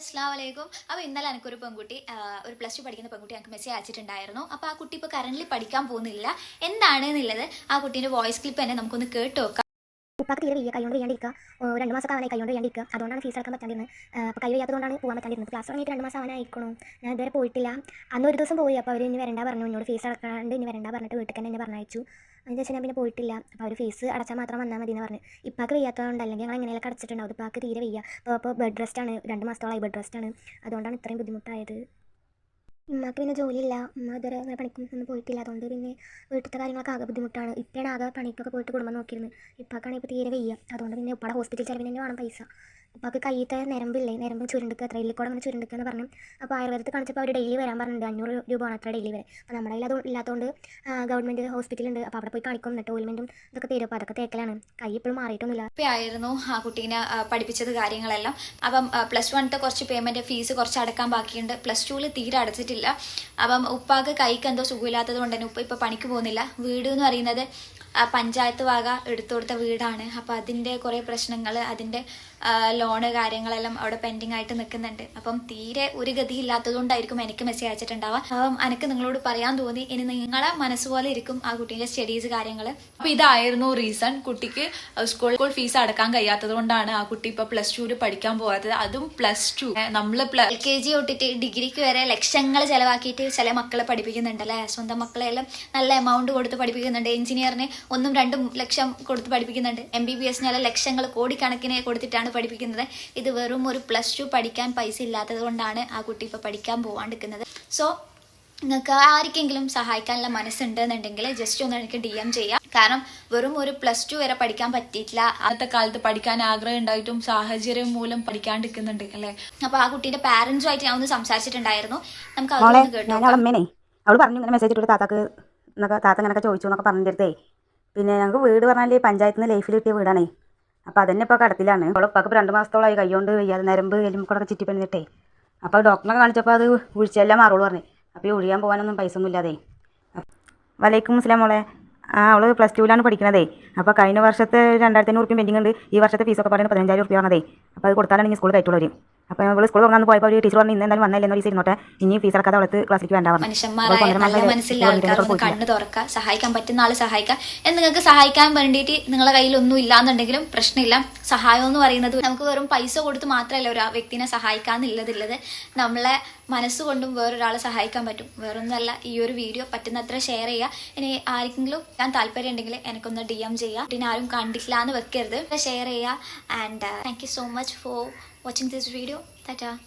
അസ്സാം വലൈക്കും അപ്പോൾ ഇന്നലെ എനിക്കൊരു പെൺകുട്ടി ഒരു പ്ലസ് ടു പഠിക്കുന്ന പെൺകുട്ടി എനിക്ക് മെസ്സേജ് അയച്ചിട്ടുണ്ടായിരുന്നു. അപ്പോൾ ആ കുട്ടി ഇപ്പോൾ കറന്റ് പഠിക്കാൻ പോകുന്നില്ല. എന്താണ് എന്നുള്ളത് ആ കുട്ടീന്റെ വോയിസ് ക്ലിപ്പ് തന്നെ നമുക്കൊന്ന് കേട്ട് നോക്കാം. ഉപ്പാക്ക് തീരെ വയ്യ കൈകൊണ്ട് വയ്യാണ്ടിരിക്കുക ഓ, രണ്ട് മാസം ആവാനായി കൈകൊണ്ട് വയ്യാണ്ടിരിക്കുക അതുകൊണ്ടാണ് ഫീസ് അടക്കാൻ പറ്റാണ്ടിരുന്നത് അപ്പോൾ കൈ വയ്യാത്തതുകൊണ്ടാണ് പോകാൻ പറ്റാണ്ടിരുന്നത്. ക്ലാസ് തുടങ്ങിയിട്ട് രണ്ട് മാസം ആവാനായിക്കണു ഞാൻ ഇതുവരെ പോയിട്ടില്ല. അന്ന് ഒരു ദിവസം പോയി. അപ്പോൾ അവർ ഇനി വരണ്ട പറഞ്ഞു. എന്നോട് ഫീസ് അടക്കാണ്ട് ഇനി വരണ്ട പറഞ്ഞിട്ട് വീട്ടിൽ തന്നെ എന്നെ പറഞ്ഞയച്ചു. അതിന് ശേഷം പിന്നെ പോയിട്ടില്ല. അപ്പോൾ അവർ ഫീസ് അടച്ചാൽ മാത്രം വന്നാൽ മതി എന്ന് പറഞ്ഞു. ഇപ്പാക്ക് വയ്യാത്തതുകൊണ്ട് അല്ലെങ്കിൽ ഞങ്ങൾ എങ്ങനെയൊക്കെ അടച്ചിട്ടുണ്ടാവും ഇപ്പാക്ക് തീരെ വയ്യ. അപ്പോൾ അപ്പോൾ ബെഡ് റെസ്റ്റ് ആണ്. രണ്ട് മാസത്തോളമായി ബെഡ് റെസ്റ്റ് ആണ്. അതുകൊണ്ടാണ് ഇത്രയും ബുദ്ധിമുട്ടായത്. ഉമ്മാക്ക് പിന്നെ ജോലിയില്ല. ഉമ്മ ഇതുവരെ അങ്ങനെ പണിക്കും ഒന്നും പോയിട്ടില്ല. അതുകൊണ്ട് പിന്നെ വീട്ടിലത്തെ കാര്യങ്ങളൊക്കെ ആകെ ബുദ്ധിമുട്ടാണ്. ഇപ്പോഴാണ് ആകെ പണിക്കൊക്കെ പോയിട്ട് കുടുംബം നോക്കിയിരുന്നത്. ഇപ്പാക്കാണെങ്കിൽ ഇപ്പോൾ തീരെ വയ്യ. അതുകൊണ്ട് പിന്നെ ഉപ്പാടെ ഹോസ്പിറ്റൽ ചിലവിന് തന്നെ വേണം പൈസ. ഉപ്പാക്ക് കയ്യത്തെ നിരമ്പില്ലേ നിരമ്പ് ചുരുണ്ടുക്കുക കൂടെ അങ്ങനെ ചുരുണ്ടുക്കുക എന്ന് പറഞ്ഞു അപ്പോൾ ആയുർവേദത്തിൽ കാണിച്ചപ്പോൾ അവർ ഡെയിലി വരാൻ പറഞ്ഞിട്ടുണ്ട് അഞ്ഞൂറ് ആണ് അത്ര ഡെയിലി വരെ. അപ്പോൾ നമ്മുടെ കയ്യിൽ അത് ഇല്ലാത്തതുകൊണ്ട് ഗവൺമെന്റ് ഹോസ്പിറ്റലുണ്ട് അപ്പോൾ അവിടെ പോയി കാണിക്കും. എന്നിട്ട് ഓയിൽമെന്റും ഇതൊക്കെ തരും. അപ്പോൾ അതൊക്കെ തേക്കലാണ്. കൈ ഇപ്പോഴും മാറിയിട്ടൊന്നുമില്ല. ആയിരുന്നു ആ കുട്ടീനെ പഠിപ്പിച്ചത് കാര്യങ്ങളെല്ലാം. അപ്പം പ്ലസ് വണ്ണത്തെ കുറച്ച് പേയ്മെന്റ് ഫീസ് കുറച്ച് അടക്കാൻ ബാക്കിയുണ്ട്. പ്ലസ് ടുവിൽ തീരെ അടച്ചിട്ടില്ല. അപ്പം ഉപ്പാക്ക് കൈക്ക് എന്തോ സുഖമില്ലാത്തത് കൊണ്ട് തന്നെ ഉപ്പ ഇപ്പോൾ പണിക്ക് പോകുന്നില്ല. വീട് എന്ന് പറയുന്നത് പഞ്ചായത്ത് വക എടുത്തു കൊടുത്ത വീടാണ്. അപ്പോൾ അതിന്റെ കുറേ പ്രശ്നങ്ങൾ അതിന്റെ ലോണ് കാര്യങ്ങളെല്ലാം അവിടെ പെൻഡിങ് ആയിട്ട് നിൽക്കുന്നുണ്ട് അപ്പം തീരെ ഒരു ഗതി ഇല്ലാത്തതുകൊണ്ടായിരിക്കും എനിക്ക് മെസ്സേജ് അയച്ചിട്ടുണ്ടാവുക. അപ്പം എനിക്ക് നിങ്ങളോട് പറയാൻ തോന്നി ഇനി നിങ്ങളെ മനസ്സുപോലെ ഇരിക്കും ആ കുട്ടീന്റെ സ്റ്റഡീസ് കാര്യങ്ങൾ അപ്പൊ ഇതായിരുന്നു റീസൺ കുട്ടിക്ക് സ്കൂൾ സ്കൂൾ ഫീസ് അടക്കാൻ കഴിയാത്തത് കൊണ്ടാണ് ആ കുട്ടി ഇപ്പോൾ പ്ലസ് ടുവിൽ പഠിക്കാൻ പോകാത്തത്. അതും പ്ലസ് ടു നമ്മൾ എൽ കെ ജി തൊട്ടിട്ട് ഡിഗ്രിക്ക് വരെ ലക്ഷങ്ങൾ ചിലവാക്കിയിട്ട് ചില മക്കളെ പഠിപ്പിക്കുന്നുണ്ട് അല്ലേ? സ്വന്തം മക്കളെല്ലാം നല്ല എമൗണ്ട് കൊടുത്ത് പഠിപ്പിക്കുന്നുണ്ട്. എഞ്ചിനീയറിന് ഒന്നും രണ്ടും ലക്ഷം കൊടുത്ത് പഠിപ്പിക്കുന്നുണ്ട്. എം ബി ബി എസിനെല്ലാം ലക്ഷങ്ങൾ കോടിക്കണക്കിന് കൊടുത്തിട്ടാണ് പഠിപ്പിക്കുന്നത്. ഇത് വെറും ഒരു പ്ലസ് ടു പഠിക്കാൻ പൈസ ഇല്ലാത്തത് കൊണ്ടാണ് ആ കുട്ടി ഇപ്പോൾ പഠിക്കാൻ പോവാണ്ടിരിക്കുന്നത്. സോ നിങ്ങൾക്ക് ആർക്കെങ്കിലും സഹായിക്കാനുള്ള മനസ്സുണ്ടെന്നുണ്ടെങ്കിൽ ജസ്റ്റ് ഒന്ന് എനിക്ക് ഡി എം ചെയ്യാം. കാരണം വെറും ഒരു പ്ലസ് ടു വരെ പഠിക്കാൻ പറ്റിയിട്ടില്ല. അന്നത്തെ കാലത്ത് പഠിക്കാൻ ആഗ്രഹം ഉണ്ടായിട്ടും സാഹചര്യം മൂലം പഠിക്കാണ്ടിരിക്കുന്നുണ്ട് അല്ലേ? അപ്പൊ ആ കുട്ടിയുടെ പാരന്റ്സുമായിട്ട് ഞാൻ ഒന്ന് സംസാരിച്ചിട്ടുണ്ടായിരുന്നു. നമുക്ക് അതൊന്ന് കേട്ടോ അവൾ പറഞ്ഞു ഇങ്ങനെ മെസ്സേജ് ഇട്ടിട്ട് താത്താക്ക് താത്ത ഇങ്ങനെയൊക്കെ ചോദിച്ചു എന്നൊക്കെ പറഞ്ഞിരുത്തേ പിന്നെ ഞങ്ങൾക്ക് വീട് പറഞ്ഞാൽ പഞ്ചായത്തിൽ നിന്ന് ലൈഫിൽ കിട്ടിയ വീടാണേ. അപ്പോൾ അതന്നെ ഇപ്പോൾ കടത്തിലാണ്. അവളെ ഉപ്പാക്ക് രണ്ട് മാസത്തോളമായി കൈകൊണ്ട് വയ്യാതെ നരമ്പ് എലുമ്പൊക്കെ ചുറ്റി പണിഞ്ഞിട്ടേ അപ്പോൾ ഡോക്ടറെ കാണിച്ചപ്പോൾ അത് ഒഴിച്ചെല്ലാം മാറുള്ളൂ പറഞ്ഞു. അപ്പോൾ ഈ ഒഴിയാൻ പോകാനൊന്നും പൈസ ഒന്നും ഇല്ലാതെ. വലൈക്കും മുസ്ലാം മോളെ. ആ അവൾ പ്ലസ് ടുവിലാണ് പഠിക്കണതേ. അപ്പോൾ കഴിഞ്ഞ വർഷത്തെ രണ്ടായിരത്തി അഞ്ഞൂറ് റുപ്യ പെൻഡിങ് ഉണ്ട് ഈ വർഷത്തെ ഫീസൊക്കെ പറയുന്നത് പതിനഞ്ചായിരം റുപ്യ ആണതേ അപ്പോൾ അത് കൊടുത്താലാണ് ഇനി സ്കൂൾ കയറ്റുള്ളവർ അപ്പോൾ നമ്മൾ സ്കൂൾ തുറന്നു പോയപ്പോൾ ഒരു ടീച്ചർ പറഞ്ഞു ഇന്ന് എന്തായാലും വന്നില്ല? എന്നൊരു ഇരുന്നോട്ടെ ഇനി ഫീസ് അടക്കാതെ അവൾക്ക് ക്ലാസ്സിലേക്ക് വേണ്ട പറഞ്ഞു. കണ്ണു തുറക്കുക സഹായിക്കാൻ പറ്റുന്ന ആൾ സഹായിക്കാം എന്ന് നിങ്ങൾക്ക് സഹായിക്കാൻ വേണ്ടിയിട്ട് നിങ്ങളുടെ കയ്യിൽ ഒന്നും ഇല്ലാന്നുണ്ടെങ്കിലും പ്രശ്നമില്ല. സഹായം എന്ന് പറയുന്നത് നമുക്ക് വെറും പൈസ കൊടുത്ത് മാത്രമല്ല ഒരു വ്യക്തിനെ ഇല്ലതില്ലത്. നമ്മളെ മനസ്സുകൊണ്ടും വേറൊരാളെ സഹായിക്കാൻ പറ്റും. വേറൊന്നുമല്ല ഈ ഒരു വീഡിയോ പറ്റുന്നത്ര ഷെയർ ചെയ്യുക. ഇനി ആർക്കെങ്കിലും ഞാൻ താല്പര്യം ഉണ്ടെങ്കിൽ എനിക്കൊന്ന് ഡി എം ചെയ്യുക. പിന്നെ ആരും കണ്ടിട്ടില്ല എന്ന് വെക്കരുത്. ഷെയർ ചെയ്യുക. And thank you so much for watching this video tata